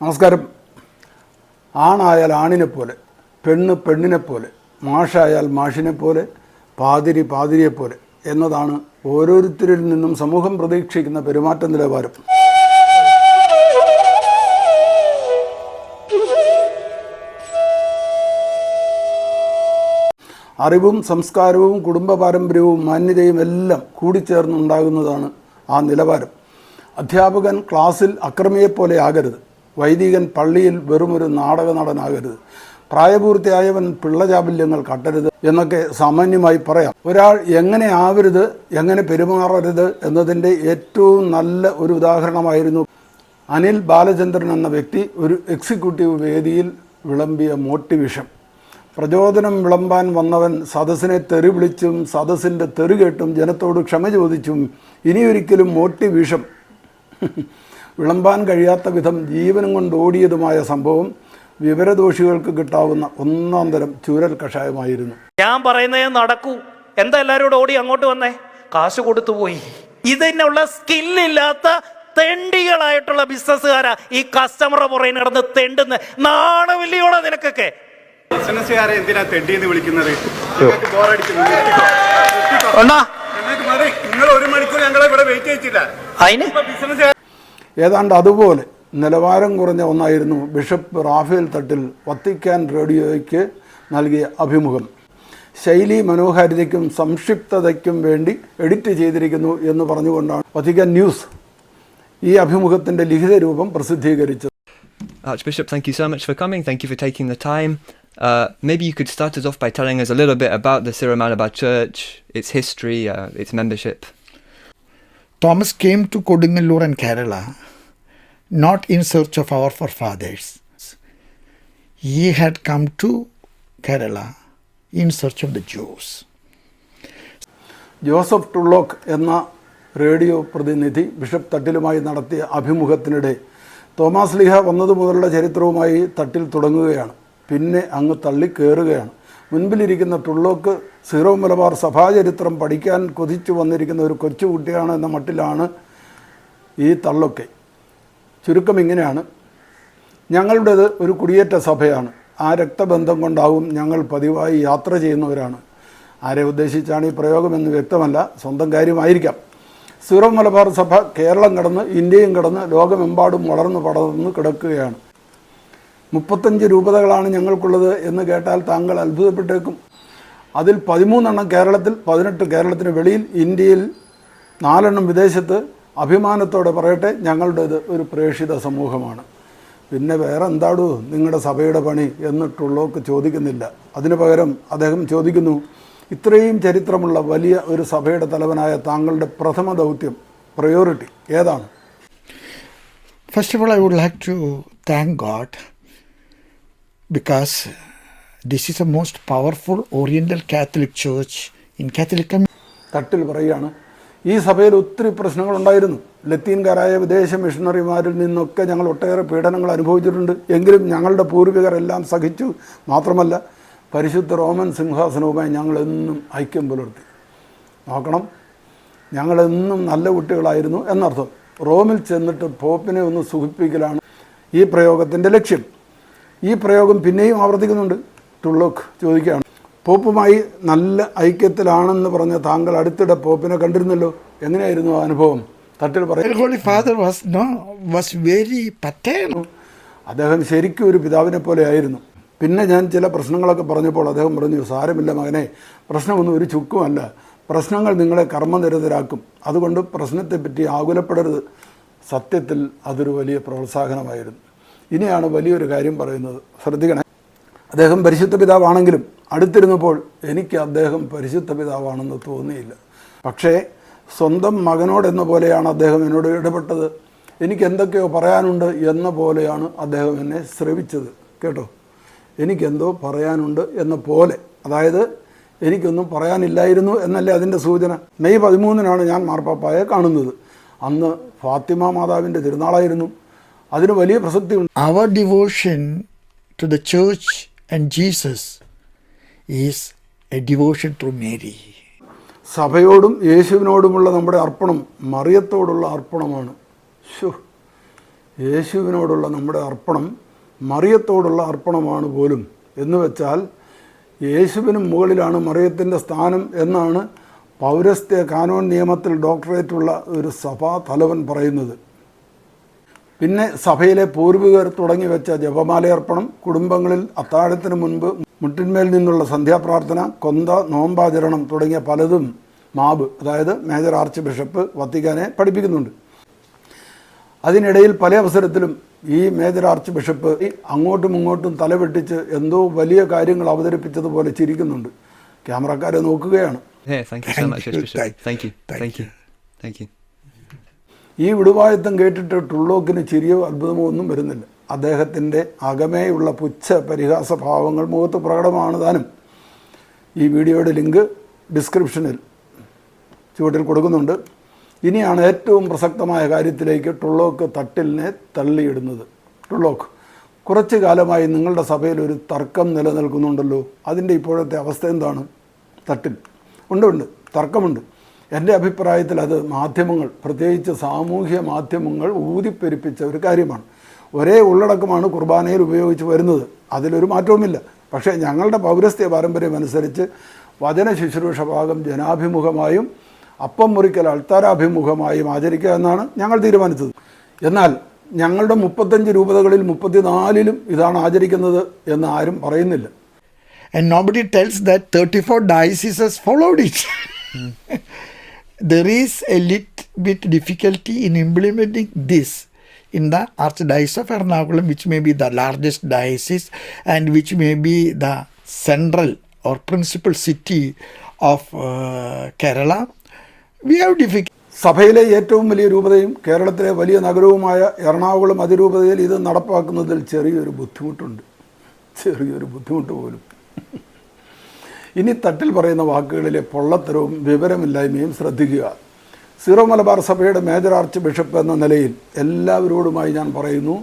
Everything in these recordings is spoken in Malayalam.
നമസ്കാരം. ആണായാൽ ആണിനെ പോലെ പെണ്ണ് പെണ്ണിനെ പോലെ മാഷായാൽ മാഷിനെ പോലെ പാതിരി പാതിരിയെ പോലെ എന്നതാണ് ഓരോരുത്തരിൽ നിന്നും സമൂഹം പ്രതീക്ഷിക്കുന്ന പെരുമാറ്റ നിലവാരം. അറിവും സംസ്കാരവും കുടുംബ പാരമ്പര്യവും മാന്യതയും എല്ലാം കൂടിച്ചേർന്നുണ്ടാകുന്നതാണ് ആ നിലവാരം. അധ്യാപകൻ ക്ലാസ്സിൽ അക്രമിയെപ്പോലെ ആകരുത്. വൈദികൻ പള്ളിയിൽ വെറുമൊരു നാടക നടനാകരുത്. പ്രായപൂർത്തിയായവൻ പിള്ളചാബല്യങ്ങൾ കട്ടരുത് എന്നൊക്കെ സാമാന്യമായി പറയാം. ഒരാൾ എങ്ങനെ ആവരുത് എങ്ങനെ പെരുമാറരുത് എന്നതിന്റെ ഏറ്റവും നല്ല ഒരു ഉദാഹരണമായിരുന്നു അനിൽ ബാലചന്ദ്രൻ എന്ന വ്യക്തി ഒരു എക്സിക്യൂട്ടീവ് വേദിയിൽ വിളമ്പിയ മോട്ടിവേഷൻ പ്രചോദനം വിളമ്പാൻ വന്നവൻ സദസ്സിനെ തെറി വിളിച്ചും സദസ്സിന്റെ തെറി കേട്ടും ജനത്തോട് ക്ഷമ ചോദിച്ചും ഇനിയൊരിക്കലും മോട്ടിവേഷം വിളമ്പാൻ കഴിയാത്ത വിധം ജീവനും കൊണ്ട് ഓടിയതുമായ സംഭവം വിവരദോഷികൾക്ക് കിട്ടാവുന്ന ഒന്നാം തരം ചൂരൽ കഷായമായിരുന്നു. ഞാൻ പറയുന്നത് നടക്കൂ. എന്താ എല്ലാവരും ഓടി അങ്ങോട്ട് വന്നേ? കാശ് കൊടുത്തു പോയി. ഇതിനുള്ള സ്കില്ലില്ലാത്ത തെണ്ടികളായിട്ടുള്ള ബിസിനസ്സുകാരാ ഈ കസ്റ്റമറെ പുറകെ നടന്ന് തെണ്ടുന്ന. നാണമില്ലയോടെ നിനക്കൊക്കെ? ബിസിനസ്സുകാരെ എന്തിനാ തെണ്ടി എന്ന് വിളിക്കുന്നത് നിങ്ങൾ ഒരു മണിക്കൂർ ഞങ്ങളെ ഇവിടെ വെയിറ്റ് ചെയ്യിച്ചില്ല. അതിന് ബിസിനസ്സുകാർ ഏതാണ്ട് അതുപോലെ നിലവാരം കുറഞ്ഞ ഒന്നായിരുന്നു ബിഷപ്പ് റാഫേൽ തട്ടിൽ വത്തിക്കാൻ റേഡിയോയ്ക്ക് നൽകിയ അഭിമുഖം ശൈലി മനോഹാരിതയ്ക്കും സംക്ഷിപ്തതയ്ക്കും വേണ്ടി എഡിറ്റ് ചെയ്തിരിക്കുന്നു എന്ന് പറഞ്ഞുകൊണ്ടാണ് വത്തിക്കാൻ ന്യൂസ് ഈ അഭിമുഖത്തിൻ്റെ ലിഖിത രൂപം പ്രസിദ്ധീകരിച്ചത് Archbishop, thank you so much for coming. Thank you for taking the time. Uh, maybe you could start us off by telling us a little bit about the Syro Malabar Church, its history, uh, its membership. Thomas came to and and Kerala not in search of our forefathers. He had come to Kerala in search of the Jews. Joseph Tulloch എന്ന റേഡിയോ പ്രതിനിധി ബിഷപ്പ് തട്ടിലുമായി നടത്തിയ അഭിമുഖത്തിനിടെ തോമസ് ലിഹ വന്നതു മുതലുള്ള ചരിത്രവുമായി തട്ടിൽ തുടങ്ങുകയാണ് പിന്നെ അങ്ങ് തള്ളിക്കയറുകയാണ് മുൻപിലിരിക്കുന്ന ടുള്ളോക്ക് സീറോ മലബാർ സഭാചരിത്രം പഠിക്കാൻ കൊതിച്ചു വന്നിരിക്കുന്ന ഒരു കൊച്ചുകുട്ടിയാണ് എന്ന മട്ടിലാണ് ഈ തള്ളൊക്കെ. ചുരുക്കം ഇങ്ങനെയാണ്. ഞങ്ങളുടേത് ഒരു കുടിയേറ്റ സഭയാണ്. ആ രക്തബന്ധം കൊണ്ടാവും ഞങ്ങൾ പതിവായി യാത്ര ചെയ്യുന്നവരാണ്. ആരെ ഉദ്ദേശിച്ചാണ് ഈ പ്രയോഗമെന്ന് വ്യക്തമല്ല. സ്വന്തം കാര്യമായിരിക്കാം. സീറോ മലബാർ സഭ കേരളം കടന്ന് ഇന്ത്യയും കടന്ന് ലോകമെമ്പാടും വളർന്നു പടർന്നു കിടക്കുകയാണ്. മുപ്പത്തഞ്ച് രൂപതകളാണ് ഞങ്ങൾക്കുള്ളത് എന്ന് കേട്ടാൽ താങ്കൾ അത്ഭുതപ്പെട്ടേക്കും. അതിൽ പതിമൂന്നെണ്ണം കേരളത്തിൽ പതിനെട്ട് കേരളത്തിന് വെളിയിൽ ഇന്ത്യയിൽ നാലെണ്ണം വിദേശത്ത്. അഭിമാനത്തോടെ പറയട്ടെ ഞങ്ങളുടേത് ഒരു പ്രേക്ഷിത സമൂഹമാണ്. പിന്നെ വേറെ എന്താടൂ നിങ്ങളുടെ സഭയുടെ പണി എന്നിട്ടുള്ളവർക്ക് ചോദിക്കുന്നില്ല. അതിനു പകരം അദ്ദേഹം ചോദിക്കുന്നു ഇത്രയും ചരിത്രമുള്ള വലിയ ഒരു സഭയുടെ തലവനായ താങ്കളുടെ പ്രഥമ ദൗത്യം പ്രയോറിറ്റി ഏതാണ്? First of all I would like to thank God because this is a most powerful Oriental Catholic church in Catholic. Thattil പറയുകയാണ്. ഈ സഭയിൽ ഒത്തിരി പ്രശ്നങ്ങളുണ്ടായിരുന്നു ലത്തീൻകാരായ വിദേശ മിഷണറിമാരിൽ നിന്നൊക്കെ ഞങ്ങൾ ഒട്ടേറെ പീഡനങ്ങൾ അനുഭവിച്ചിട്ടുണ്ട്. എങ്കിലും ഞങ്ങളുടെ പൂർവികരെല്ലാം സഹിച്ചു മാത്രമല്ല പരിശുദ്ധ റോമൻ സിംഹാസനവുമായി ഞങ്ങളെന്നും ഐക്യം പുലർത്തി. നോക്കണം ഞങ്ങളെന്നും നല്ല കുട്ടികളായിരുന്നു എന്നർത്ഥം. റോമിൽ ചെന്നിട്ട് പോപ്പിനെ ഒന്ന് സുഖിപ്പിക്കലാണ് ഈ പ്രയോഗത്തിന്റെ ലക്ഷ്യം. ഈ പ്രയോഗം പിന്നെയും ആവർത്തിക്കുന്നുണ്ട്. ടുള്ളോക്ക് ചോദിക്കുകയാണ്. പോപ്പുമായി നല്ല ഐക്യത്തിലാണെന്ന് പറഞ്ഞ താങ്കൾ അടുത്തിടെ പോപ്പിനെ കണ്ടിരുന്നല്ലോ? എങ്ങനെയായിരുന്നു ആ അനുഭവം? തട്ടിൽ Our പറയും Holy Father was was very paternal. അദ്ദേഹം ശരിക്കും ഒരു പിതാവിനെ പോലെ ആയിരുന്നു. പിന്നെ ഞാൻ ചില പ്രശ്നങ്ങളൊക്കെ പറഞ്ഞപ്പോൾ അദ്ദേഹം പറഞ്ഞു സാരമില്ല മകനെ പ്രശ്നമൊന്നും ഒരു ചുക്കുമല്ല പ്രശ്നങ്ങൾ നിങ്ങളെ കർമ്മനിരതരാക്കും. അതുകൊണ്ട് പ്രശ്നത്തെപ്പറ്റി ആകുലപ്പെടരുത്. സത്യത്തിൽ അതൊരു വലിയ പ്രോത്സാഹനമായിരുന്നു. ഇനിയാണ് വലിയൊരു കാര്യം പറയുന്നത്. ശ്രദ്ധിക്കണേ. അദ്ദേഹം പരിശുദ്ധ പിതാവാണെങ്കിലും അടുത്തിരുന്നപ്പോൾ എനിക്ക് അദ്ദേഹം പരിശുദ്ധ പിതാവാണെന്ന് തോന്നിയില്ല. പക്ഷേ സ്വന്തം മകനോടെന്ന പോലെയാണ് അദ്ദേഹം എന്നോട് ഇടപെട്ടത്. എനിക്ക് എന്തൊക്കെയോ പറയാനുണ്ട് എന്ന പോലെയാണ് അദ്ദേഹം എന്നെ ശ്രവിച്ചത്. കേട്ടോ? എനിക്കെന്തോ പറയാനുണ്ട് എന്ന പോലെ. അതായത് എനിക്കൊന്നും പറയാനില്ലായിരുന്നു എന്നല്ലേ അതിന്റെ സൂചന. മെയ് പതിമൂന്നിനാണ് ഞാൻ മാർപ്പാപ്പായെ കാണുന്നത്. അന്ന് ഫാത്തിമ മാതാവിന്റെ തിരുനാളായിരുന്നു. അതിന് വലിയ പ്രസക്തി ഉണ്ട് devotion to the the church Jesus is a devotion to Mary. സഭയോടും യേശുവിനോടുമുള്ള നമ്മുടെ അർപ്പണം മറിയത്തോടുള്ള അർപ്പണമാണ്. യേശുവിനോടുള്ള നമ്മുടെ അർപ്പണം മറിയത്തോടുള്ള അർപ്പണമാണ് പോലും. എന്ന് വെച്ചാൽ യേശുവിനും മുകളിലാണ് മറിയത്തിന്റെ സ്ഥാനം എന്നാണ് പൗരസ്ത്യ കാനോൻ നിയമത്തിൽ ഡോക്ടറേറ്റുള്ള ഒരു സഭാ തലവൻ പറയുന്നത്. പിന്നെ സഭയിലെ പൂർവികർ തുടങ്ങി വെച്ച ജപമാലയർപ്പണം കുടുംബങ്ങളിൽ അത്താഴത്തിന് മുൻപ് മുട്ടിന്മേൽ നിന്നുള്ള സന്ധ്യാപ്രാർത്ഥന കൊന്ത നോമ്പാചരണം തുടങ്ങിയ പലതും മാബ് അതായത് മേജർ ആർച്ച് ബിഷപ്പ് വത്തിക്കാനെ പഠിപ്പിക്കുന്നുണ്ട്. അതിനിടയിൽ പല അവസരത്തിലും ഈ മേജർ ആർച്ച് ബിഷപ്പ് അങ്ങോട്ടും ഇങ്ങോട്ടും തലവെട്ടിച്ച് എന്തോ വലിയ കാര്യങ്ങൾ അവതരിപ്പിച്ചതുപോലെ ചിരിക്കുന്നുണ്ട്. ക്യാമറക്കാരെ നോക്കുകയാണ്. ഈ വിടുവായത്തം കേട്ടിട്ട് ടുള്ളോക്കിന് ചിരിയോ അത്ഭുതമോ ഒന്നും വരുന്നില്ല. അദ്ദേഹത്തിന്റെ അകമേയുള്ള പുച്ഛ പരിഹാസ ഭാവങ്ങൾ മുഖത്ത് പ്രകടമാണ് താനും ഈ വീഡിയോയുടെ ലിങ്ക് ഡിസ്ക്രിപ്ഷനിൽ ചുവട്ടിൽ കൊടുക്കുന്നുണ്ട്. ഇനിയാണ് ഏറ്റവും പ്രസക്തമായ കാര്യത്തിലേക്ക് ടുള്ളോക്ക് തട്ടിലിനെ തള്ളിയിടുന്നത്. ടുള്ളോക്ക് കുറച്ചു കാലമായി നിങ്ങളുടെ സഭയിൽ ഒരു തർക്കം നിലനിൽക്കുന്നുണ്ടല്ലോ. അതിന്റെ ഇപ്പോഴത്തെ അവസ്ഥ എന്താണ്? തട്ടിൽ. ഉണ്ട് ഉണ്ട്. തർക്കമുണ്ട്. എന്റെ അഭിപ്രായത്തിൽ അത് മാധ്യമങ്ങൾ പ്രത്യേകിച്ച് സാമൂഹ്യ മാധ്യമങ്ങൾ ഊതിപ്പെരുപ്പിച്ച ഒരു കാര്യമാണ്. ഒരേ ഉള്ളടക്കമാണ് കുർബാനയിൽ ഉപയോഗിച്ച് വരുന്നത്. അതിലൊരു മാറ്റവുമില്ല. പക്ഷേ ഞങ്ങളുടെ പൗരസ്ത്യ പാരമ്പര്യം അനുസരിച്ച് വചന ശുശ്രൂഷ ഭാഗം ജനാഭിമുഖമായും അപ്പം മുറിക്കൽ അൾത്താരാഭിമുഖമായും ആചരിക്കുക എന്നാണ് ഞങ്ങൾ തീരുമാനിച്ചത്. എന്നാൽ ഞങ്ങളുടെ മുപ്പത്തഞ്ച് രൂപതകളിൽ മുപ്പത്തിനാലിലും ഇതാണ് ആചരിക്കുന്നത് എന്ന് ആരും പറയുന്നില്ല. And nobody tells that 34 dioceses followed it. There is a little bit difficulty in implementing this in the Archdiocese of Ernakulam, which may be the largest diocese and which may be the central or principal city of uh, Kerala. We have difficulty. സഭയിലെ ഏറ്റവും വലിയ രൂപതയും കേരളത്തിലെ വലിയ നഗരവുമായ എറണാകുളം അതിരൂപതയിൽ ഇത് നടപ്പാക്കുന്നതിൽ ചെറിയൊരു ബുദ്ധിമുട്ടുണ്ട് ചെറിയൊരു ബുദ്ധിമുട്ട് പോലും ഇനി തട്ടിൽ പറയുന്ന വാക്കുകളിലെ പൊള്ളത്തരവും വിവരമില്ലായ്മയും ശ്രദ്ധിക്കുക. സീറോ മലബാർ സഭയുടെ മേജർ ആർച്ച് ബിഷപ്പ് എന്ന നിലയിൽ എല്ലാവരോടുമായി ഞാൻ പറയുന്നു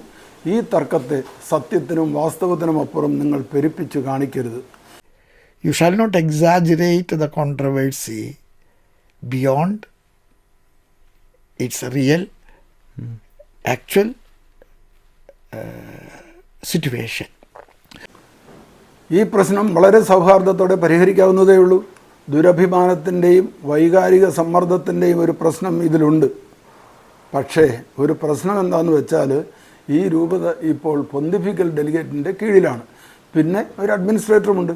ഈ തർക്കത്തെ സത്യത്തിനും വാസ്തവത്തിനും അപ്പുറം നിങ്ങൾ പെരുപ്പിച്ചു കാണിക്കരുത്. You shall not exaggerate the controversy beyond its real actual situation situation. ഈ പ്രശ്നം വളരെ സൗഹാർദ്ദത്തോടെ പരിഹരിക്കാവുന്നതേ ഉള്ളൂ. ദുരഭിമാനത്തിന്റെയും വൈകാരിക സമ്മർദ്ദത്തിന്റെയും ഒരു പ്രശ്നം ഇതിലുണ്ട്. പക്ഷേ ഒരു പ്രശ്നം എന്താണെന്ന് വെച്ചാൽ ഈ രൂപത ഇപ്പോൾ പൊന്തിഫിക്കൽ ഡെലിഗേറ്റിന്റെ കീഴിലാണ്. പിന്നെ ഒരു അഡ്മിനിസ്ട്രേറ്ററുമുണ്ട്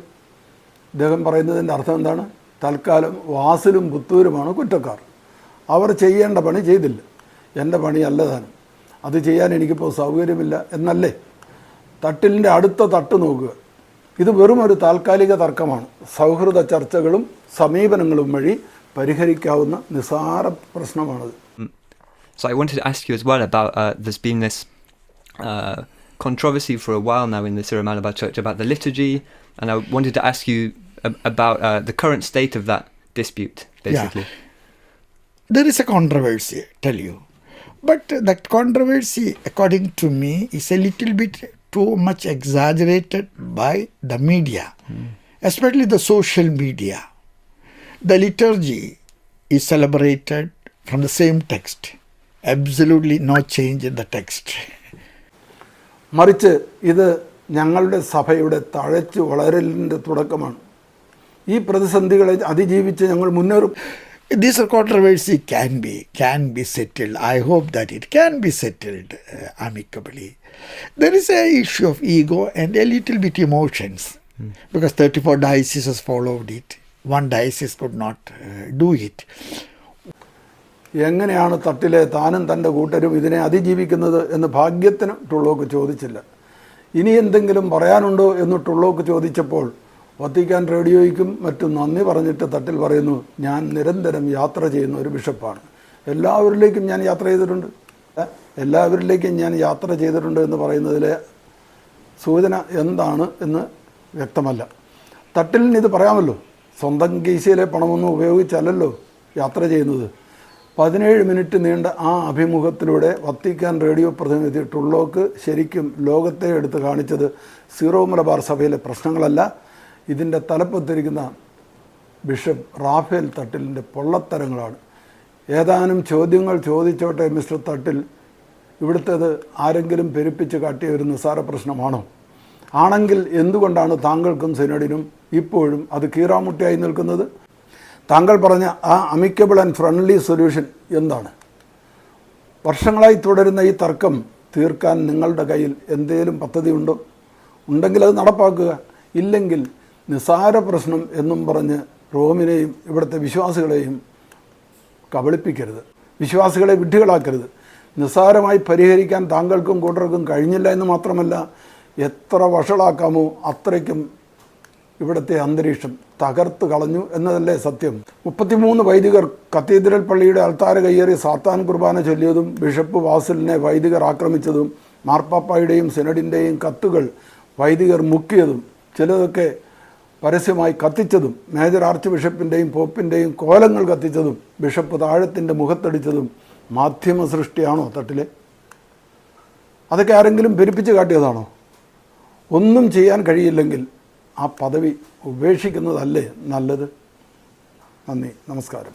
ഇദ്ദേഹം പറയുന്നതിന്റെ അർത്ഥം എന്താണ്? തൽക്കാലം വാസിലും പുത്തൂരുമാണ് കുറ്റക്കാർ. അവർ ചെയ്യേണ്ട പണി ചെയ്തില്ല. എന്റെ പണി താനും അത് ചെയ്യാൻ എനിക്കിപ്പോൾ സൗകര്യമില്ല എന്നല്ലേ? തട്ടിലിന്റെ അടുത്ത തട്ട് നോക്കുക. ഇത് വെറും ഒരു താൽക്കാലിക തർക്കമാണ് സൗഹൃദ ചർച്ചകളും സമീപനങ്ങളും വഴി പരിഹരിക്കാവുന്ന നിസാര പ്രശ്നമാണത് So I wanted to ask you as well about uh, there's been this uh, controversy for a while now in the Syro Malabar Church about the liturgy, and I wanted to ask you ab- about uh, the current state of that dispute, basically. There is a controversy, I tell you. But that controversy, according to me, is a little bit too much exaggerated by the media, especially the social media. The liturgy is celebrated from the same text. Absolutely no change in the text. മറിച്ച് ഇത് ഞങ്ങളുടെ സഭയുടെ തഴച്ചു വളരലിന്റെ തുടക്കമാണ് ഈ പ്രതിസന്ധികളെ അതിജീവിച്ച് ഞങ്ങൾ മുന്നേറും This controversy can be can be settled. I hope that it can be settled uh, amicably. There is a issue of ego and a little bit emotions because 34 dioceses followed it. One diocese could not uh, do it. എങ്ങനെയാണ് തട്ടിലെ താനും തന്റെ കൂട്ടരും ഇതിനെ അതിജീവിക്കുന്നത് എന്ന് ഭാഗ്യത്തിന് ടുള്ളോക്ക് ചോദിച്ചില്ല ഇനി എന്തെങ്കിലും പറയാനുണ്ടോ എന്ന് ടുള്ളോക്ക് ചോദിച്ചപ്പോൾ വത്തിക്കാൻ റേഡിയോയ്ക്കും മറ്റും നന്ദി പറഞ്ഞിട്ട് തട്ടിൽ പറയുന്നു ഞാൻ നിരന്തരം യാത്ര ചെയ്യുന്ന ഒരു ബിഷപ്പാണ്. എല്ലാവരിലേക്കും ഞാൻ യാത്ര ചെയ്തിട്ടുണ്ട്. എല്ലാവരിലേക്കും ഞാൻ യാത്ര ചെയ്തിട്ടുണ്ട് എന്ന് പറയുന്നതിലെ സൂചന എന്താണ് എന്ന് വ്യക്തമല്ല. തട്ടിലിന് ഇത് പറയാമല്ലോ. സ്വന്തം കീശയിലെ പണമൊന്നും ഉപയോഗിച്ചല്ലല്ലോ യാത്ര ചെയ്യുന്നത്. പതിനേഴ് മിനിറ്റ് നീണ്ട ആ അഭിമുഖത്തിലൂടെ വത്തിക്കാൻ റേഡിയോ പ്രതിനിധി ടുള്ളോക്ക് ശരിക്കും ലോകത്തെ എടുത്ത് കാണിച്ചത് സീറോ മലബാർ സഭയിലെ പ്രശ്നങ്ങളല്ല ഇതിന്റെ തലപ്പത്തിരിക്കുന്ന ബിഷപ്പ് റാഫേൽ തട്ടിലിന്റെ പൊള്ളത്തരങ്ങളാണ്. ഏതാനും ചോദ്യങ്ങൾ ചോദിച്ചോട്ടെ മിസ്റ്റർ തട്ടിൽ. ഇവിടുത്തേത് ആരെങ്കിലും പെരുപ്പിച്ച് കാട്ടിയ ഒരു നിസ്സാര പ്രശ്നമാണോ? ആണെങ്കിൽ എന്തുകൊണ്ടാണ് താങ്കൾക്കും സെനഡിനും ഇപ്പോഴും അത് കീറാമുട്ടിയായി നിൽക്കുന്നത്? താങ്കൾ പറഞ്ഞ ആ അമിക്കബിൾ ആൻഡ് ഫ്രണ്ട്ലി സൊല്യൂഷൻ എന്താണ്? വർഷങ്ങളായി തുടരുന്ന ഈ തർക്കം തീർക്കാൻ നിങ്ങളുടെ കയ്യിൽ എന്തേലും പദ്ധതി ഉണ്ടോ ഉണ്ടെങ്കിൽ അത് നടപ്പാക്കുക. ഇല്ലെങ്കിൽ നിസാര പ്രശ്നം എന്നും പറഞ്ഞ് റോമിനെയും ഇവിടുത്തെ വിശ്വാസികളെയും കബളിപ്പിക്കരുത്. വിശ്വാസികളെ വിഡ്ഢികളാക്കരുത്. നിസ്സാരമായി പരിഹരിക്കാൻ താങ്കൾക്കും കൂട്ടർക്കും കഴിഞ്ഞില്ല എന്ന് മാത്രമല്ല എത്ര വഷളാക്കാമോ അത്രയ്ക്കും ഇവിടുത്തെ അന്തരീക്ഷം തകർത്ത് കളഞ്ഞു എന്നതല്ലേ സത്യം. മുപ്പത്തിമൂന്ന് വൈദികർ കത്തീഡ്രൽ പള്ളിയുടെ അൽത്താര കയ്യേറി സാത്താൻ കുർബാന ചൊല്ലിയതും ബിഷപ്പ് വാസലിനെ വൈദികർ ആക്രമിച്ചതും മാർപ്പാപ്പായുടെയും സെനഡിന്റെയും കത്തുകൾ വൈദികർ മുക്കിയതും ചിലതൊക്കെ പരസ്യമായി കത്തിച്ചതും മേജർ ആർച്ച് ബിഷപ്പിന്റെയും പോപ്പിന്റെയും കോലങ്ങൾ കത്തിച്ചതും ബിഷപ്പ് താഴത്തിന്റെ മുഖത്തടിച്ചതും മാധ്യമ സൃഷ്ടിയാണോ തട്ടിലെ? അതൊക്കെ ആരെങ്കിലും പെരുപ്പിച്ച് കാട്ടിയതാണോ? ഒന്നും ചെയ്യാൻ കഴിയില്ലെങ്കിൽ ആ പദവി ഉപേക്ഷിക്കുന്നതല്ലേ നല്ലത്? നന്ദി നമസ്കാരം.